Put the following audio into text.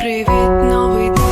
Привіт, новий день.